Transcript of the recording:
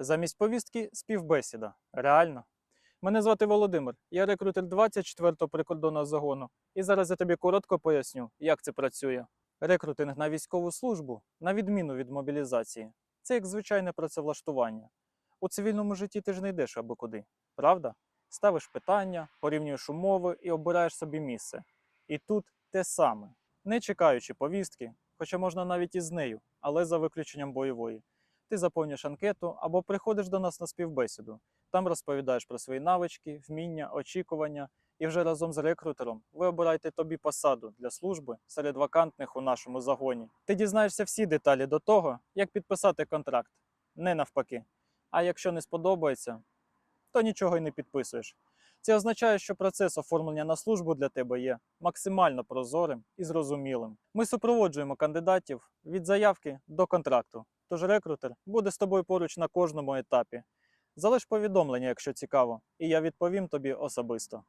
Замість повістки співбесіда. Реально. Мене звати Володимир, я рекрутер 24-го прикордонного загону, і зараз я тобі коротко поясню, як це працює. Рекрутинг на військову службу, на відміну від мобілізації, це як звичайне працевлаштування. У цивільному житті ти ж не йдеш аби куди, правда? Ставиш питання, порівнюєш умови і обираєш собі місце. І тут те саме, не чекаючи повістки, хоча можна навіть із нею, але за виключенням бойової. Ти заповнюєш анкету або приходиш до нас на співбесіду. Там розповідаєш про свої навички, вміння, очікування, і вже разом з рекрутером ви обираєте тобі посаду для служби серед вакантних у нашому загоні. Ти дізнаєшся всі деталі до того, як підписати контракт, не навпаки. А якщо не сподобається, то нічого й не підписуєш. Це означає, що процес оформлення на службу для тебе є максимально прозорим і зрозумілим. Ми супроводжуємо кандидатів від заявки до контракту. Тож рекрутер буде з тобою поруч на кожному етапі. Залиш повідомлення, якщо цікаво, і я відповім тобі особисто.